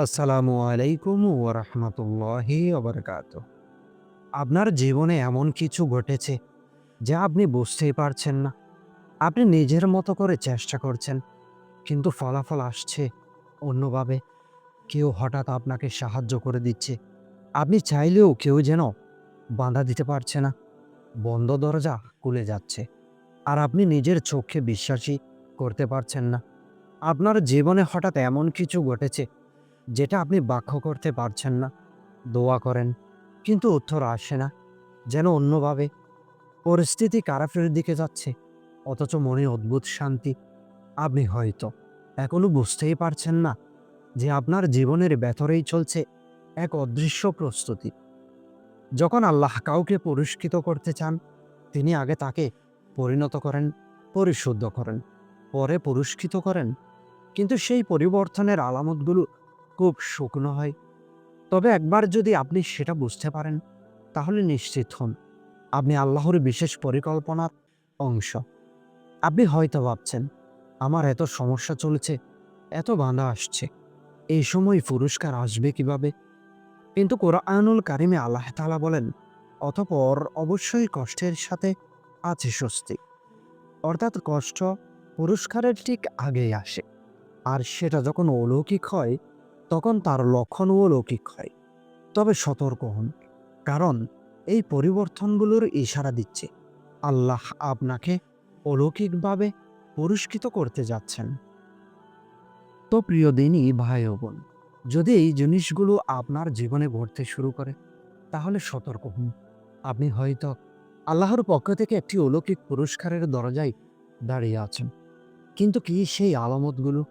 আসসালামু আলাইকুম ওরহমতুল্লাহি ওবরকাত আপনার জীবনে এমন কিছু ঘটেছে যা আপনি বুঝতেই পারছেন না। আপনি নিজের মতো করে চেষ্টা করছেন, কিন্তু ফলাফল আসছে অন্যভাবে। কেউ হঠাৎ আপনাকে সাহায্য করে দিচ্ছে। আপনি চাইলেও কেউ যেন বাধা দিতে পারছে না। বন্ধ দরজা খুলে যাচ্ছে আর আপনি নিজের চোখে বিশ্বাসই করতে পারছেন না। আপনার জীবনে হঠাৎ এমন কিছু ঘটেছে যেটা আপনি বাক্য করতে পারছেন না, দোয়া করেন, কিন্তু উত্তর আসে না, যেন অন্যভাবে। পরিস্থিতি কারাফের দিকে যাচ্ছে, অথচ মনে অদ্ভুত শান্তি। আপনি হয়তো এখনও বুঝতেই পারছেন না যে আপনার জীবনের ভেতরেই চলছে এক অদৃশ্য প্রস্তুতি। যখন আল্লাহ কাউকে পুরস্কৃত করতে চান, তিনি আগে তাকে পরিণত করেন, পরিশুদ্ধ করেন, পরে পুরস্কৃত করেন। কিন্তু সেই পরিবর্তনের আলামতগুলো খুব শুকনো হয়। তবে একবার যদি আপনি সেটা বুঝতে পারেন, তাহলে নিশ্চিত হন আপনি আল্লাহর বিশেষ পরিকল্পনার অংশ। আপনি হয়তো ভাবছেন, আমার এত সমস্যা চলছে, এত বাঁধা আসছে এই সময় পুরস্কার আসবে কীভাবে? কিন্তু কোরআনুল কারিমে আল্লাহ তালা বলেন, অতপর অবশ্যই কষ্টের সাথে আছে স্বস্তি। অর্থাৎ কষ্ট পুরস্কারের ঠিক আগেই আসে। আর সেটা যখন অলৌকিক হয় তখন তার লক্ষণও লৌকিক হয়। তবে সতর্ক হন, কারণ এই পরিবর্তনগুলোর ইশারা দিচ্ছে। আল্লাহ আপনাকে অলৌকিকভাবে পুরস্কৃত করতে যাচ্ছেন। তো প্রিয় দিনই ভাই বোন, যদি এই জিনিসগুলো আপনার জীবনে ঘটতে শুরু করে, তাহলে সতর্ক হন। আপনি হয়তো আল্লাহর পক্ষ থেকে একটি অলৌকিক পুরস্কারের দরজায় দাঁড়িয়ে আছেন। কিন্তু কি সেই আলামতগুলো?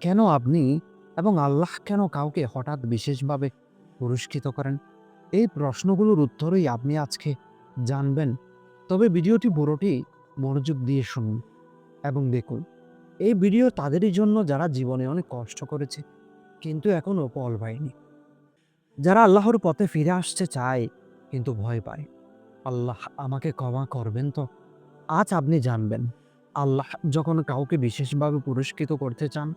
কেন আপনি এবং আল্লাহ কেন কাউকে হঠাৎ বিশেষভাবে পুরস্কৃত করেন? এই প্রশ্নগুলোর উত্তরই আপনি আজকে জানবেন। তবে ভিডিওটি পুরোটি মনোযোগ দিয়ে শুনুন এবং দেখুন। এই ভিডিও তাদেরই জন্য যারা জীবনে অনেক কষ্ট করেছে, কিন্তু এখনও ফল পায়নি। যারা আল্লাহর পথে ফিরে আসতে চায়, কিন্তু ভয় পায়। আল্লাহ আমাকে ক্ষমা করবেন তো? আজ আপনি জানবেন, আল্লাহ যখন কাউকে বিশেষভাবে পুরস্কৃত করতে চান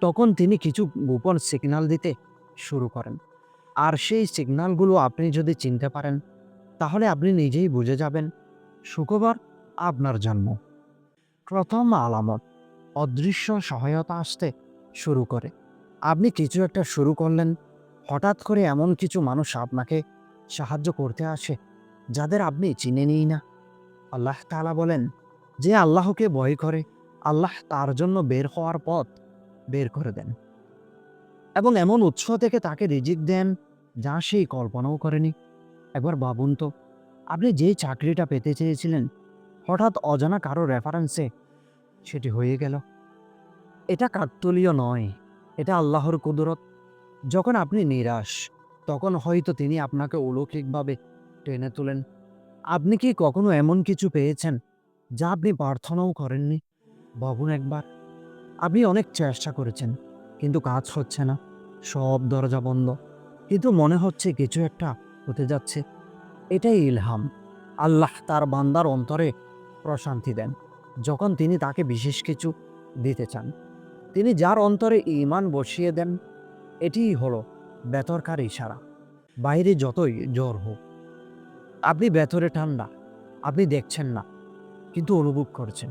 তখন তিনি কিছু গোপন সিগনাল দিতে শুরু করেন। আর সেই সিগনালগুলো আপনি যদি চিনতে পারেন, তাহলে আপনি নিজেই বুঝে যাবেন, শুক্রবার আপনার জন্ম। প্রথম আলামত, অদৃশ্য সহায়তা আসতে শুরু করে। আপনি কিছু একটা শুরু করলেন, হঠাৎ করে এমন কিছু মানুষ আপনাকে সাহায্য করতে আসে, যাদের আপনি চিনে নিই না। আল্লাহ তাআলা বলেন, যে আল্লাহকে ভয় করে, আল্লাহ তার জন্য বের হওয়ার পথ বের করে দেন। এবং এমন উৎস থেকে তাকে রিজিক দেন, যা সেই কল্পনাও করেনি। একবার ভাবুন তো, আপনি যে চাকরিটা পেতে চেয়েছিলেন, হঠাৎ অজানা কারও রেফারেন্সে সেটি হয়ে গেল। এটা কাকতলীয় নয়, এটা আল্লাহর কুদরত। যখন আপনি নিরাশ, তখন হয়তো তিনি আপনাকে অলৌকিকভাবে টেনে তোলেন। আপনি কি কখনো এমন কিছু পেয়েছেন, যা আপনি প্রার্থনাও করেননি? ভাবুন একবার। আপনি অনেক চেষ্টা করেছেন, কিন্তু কাজ হচ্ছে না। সব দরজা বন্ধ। কিন্তু মনে হচ্ছে কিছু একটা হতে যাচ্ছে। এটাই ইলহাম। আল্লাহ তার বান্দার অন্তরে প্রশান্তি দেন। যখন তিনি তাকে বিশেষ কিছু দিতে চান, তিনি যার অন্তরে ইমান বসিয়ে দেন, এটিই হলো বেতরকার ইশারা। বাইরে যতই জ্বর হোক। আপনি বেতরে ঠান্ডা আপনি দেখছেন না, কিন্তু অনুভব করছেন।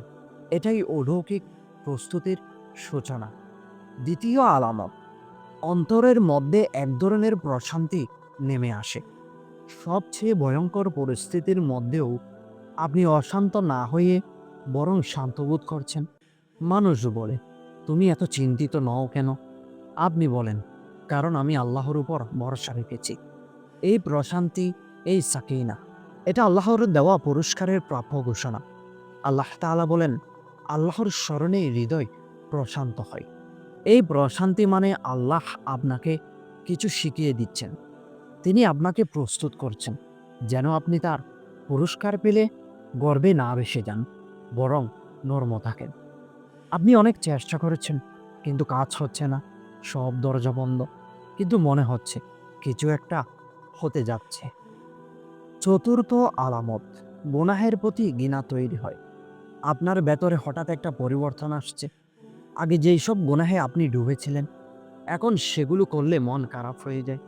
এটাই অলৌকিক প্রস্তুতির সূচনা। দ্বিতীয় আলামত, অন্তরের মধ্যে এক ধরনের প্রশান্তি নেমে আসে। সবচেয়ে ভয়ঙ্কর পরিস্থিতির মধ্যেও আপনি অশান্ত না হয়ে বরং শান্তবোধ করছেন। মানুষ বলে, তুমি এত চিন্তিত নও কেন? আপনি বলেন, কারণ আমি আল্লাহর উপর ভরসা রেখেছি। এই প্রশান্তি, এই সাকিনা, এটা আল্লাহর দেওয়া পুরস্কারের প্রাপ্য ঘোষণা। আল্লাহ তাআলা বলেন, আল্লাহর স্মরণে হৃদয় প্রশান্ত হয়। এই প্রশান্তি মানে আল্লাহ আপনাকে কিছু শিখিয়ে দিচ্ছেন। তিনি আপনাকে প্রস্তুত করছেন, যেন আপনি তার পুরস্কার পেলে গর্বে না ভেসে যান, বরং নর্ম থাকেন। আপনি অনেক চেষ্টা করেছেন, কিন্তু কাজ হচ্ছে না, সব দরজা বন্ধ। কিন্তু মনে হচ্ছে কিছু একটা হতে যাচ্ছে। চতুর্থ আলামত, গুনাহের প্রতি গিনা তৈরি হয়। আপনার ভেতরে হঠাৎ একটা পরিবর্তন আসছে। আগে যেই সব গোনাহে আপনি ডুবেছিলেন, এখন সেগুলো করলে মন খারাপ হয়ে যায়।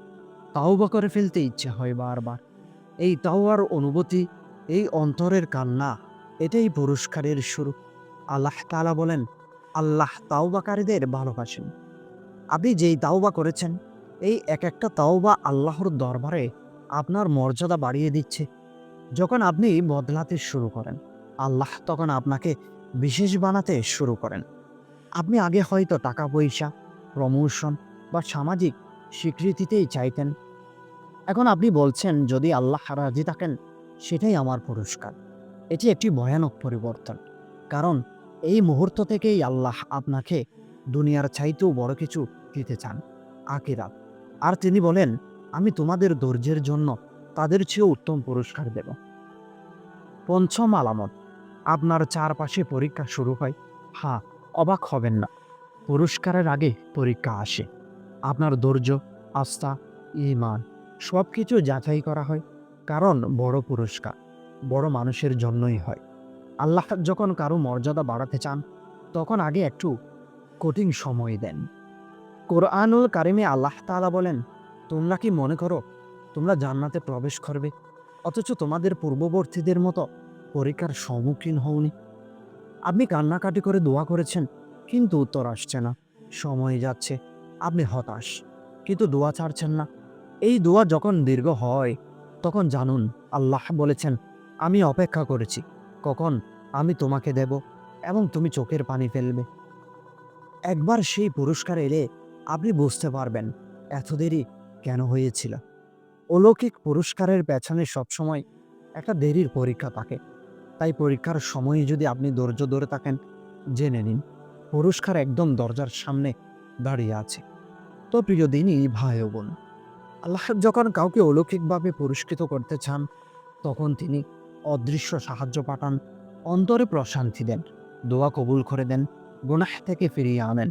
তাওবা করে ফেলতে ইচ্ছে হয় বারবার। এই তাওয়ার অনুভূতি, এই অন্তরের কান্না, এটাই পুরস্কারের শুরু। আল্লাহ তাআলা বলেন, আল্লাহ তাওবাকারীদের ভালোবাসেন। আপনি যেই তাওবা করেছেন, এই এক একটা তাওবা আল্লাহর দরবারে আপনার মর্যাদা বাড়িয়ে দিচ্ছে। যখন আপনি বদলাতে শুরু করেন, আল্লাহ তখন আপনাকে বিশেষ বানাতে শুরু করেন। আপনি আগে হয়তো টাকা পয়সা প্রমোশন বা সামাজিক স্বীকৃতিতেই চাইতেন। এখন আপনি বলছেন, যদি আল্লাহ রাজি থাকেন, সেটাই আমার পুরস্কার। এটি একটি ভয়ানক পরিবর্তন। কারণ এই মুহূর্ত থেকেই আল্লাহ আপনাকে দুনিয়ার চাইতেও বড় কিছু দিতে চান আকিরাত আর তিনি বলেন, আমি তোমাদের ধৈর্যের জন্য তাদের চেয়েও উত্তম পুরস্কার দেব। পঞ্চম আলামত, আপনার চারপাশে পরীক্ষা শুরু হয়। হ্যাঁ অবাক হবেন না। পুরস্কারের আগে পরীক্ষা আসে। আপনার ধৈর্য, আস্থা, ইমান সব কিছু যাচাই করা হয়, কারণ বড় পুরস্কার, বড় মানুষের জন্যই হয়। আল্লাহ যখন কারও মর্যাদা বাড়াতে চান, তখন আগে একটু কঠিন সময় দেন। কোরআনুল কারিমে আল্লাহ তাআলা বলেন, তোমরা কি মনে করো, তোমরা জান্নাতে প্রবেশ করবে? অথচ তোমাদের পূর্ববর্তীদের মতো পরীক্ষার সম্মুখীন হওনি। আপনি কান্নাকাটি করে দোয়া করেছেন, কিন্তু উত্তর আসছে না। সময় যাচ্ছে, আপনি হতাশ, কিন্তু দোয়া ছাড়ছেন না। এই দোয়া যখন দীর্ঘ হয়, তখন জানুন, আল্লাহ বলেছেন, আমি অপেক্ষা করেছি, কখন আমি তোমাকে দেব এবং তুমি চোখের পানি ফেলবে। একবার সেই পুরস্কার এলে আপনি বুঝতে পারবেন এত দেরি কেন হয়েছিল। অলৌকিক পুরস্কারের পেছনে সবসময় একটা দেরির পরীক্ষা থাকে। তাই পরীক্ষার সময়ে যদি আপনি ধৈর্য ধরে থাকেন, জেনে নিন, পুরস্কার একদম দরজার সামনে দাঁড়িয়ে আছে। তো প্রিয় দিনই ভাই বোন, আল্লাহ যখন কাউকে অলৌকিকভাবে পুরস্কৃত করতে চান, তখন তিনি অদৃশ্য সাহায্য পাঠান, অন্তরে প্রশান্তি দেন, দোয়া কবুল করে দেন, গুনাহ থেকে ফিরিয়ে আনেন,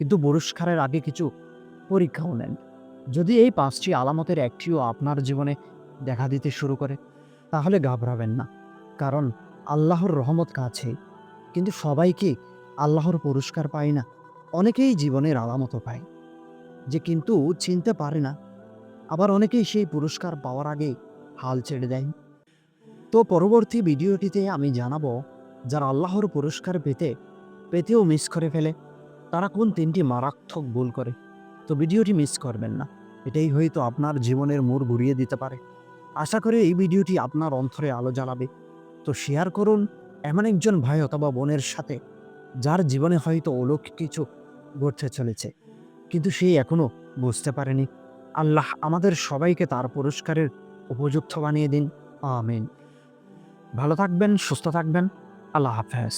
কিন্তু পুরস্কারের আগে কিছু পরীক্ষাও নেন। যদি এই পাঁচটি আলামতের একটিও আপনার জীবনে দেখা দিতে শুরু করে, তাহলে ঘাবড়াবেন না। কারণ আল্লাহর রহমত কাছে। কিন্তু সবাই কি আল্লাহর পুরস্কার পায় না? অনেকেই জীবনের আলামতও পায়। যে কিন্তু চিনতে পারে না। আবার অনেকেই সেই পুরস্কার পাওয়ার আগে হাল ছেড়ে দেয়। তো পরবর্তী ভিডিওটিতে আমি জানাব, যারা আল্লাহর পুরস্কার পেতে, পেতেও মিস করে ফেলে, তারা কোন তিনটি মারাত্মক ভুল করে? তো ভিডিওটি মিস করবেন না। এটাই হয়তো আপনার জীবনের মোড় ঘুরিয়ে দিতে পারে। আশা করি এই ভিডিওটি আপনার অন্তরে আলো জ্বালাবে। তো শেয়ার করুন এমন একজন ভাই অথবা বোনের সাথে, যার জীবনে হয়তো অলৌকিক কিছু ঘটতে চলেছে, কিন্তু সে এখনও বুঝতে পারেনি। আল্লাহ আমাদের সবাইকে তার পুরস্কারের উপযুক্ত বানিয়ে দিন। আমিন। ভালো থাকবেন, সুস্থ থাকবেন। আল্লাহ হাফেজ।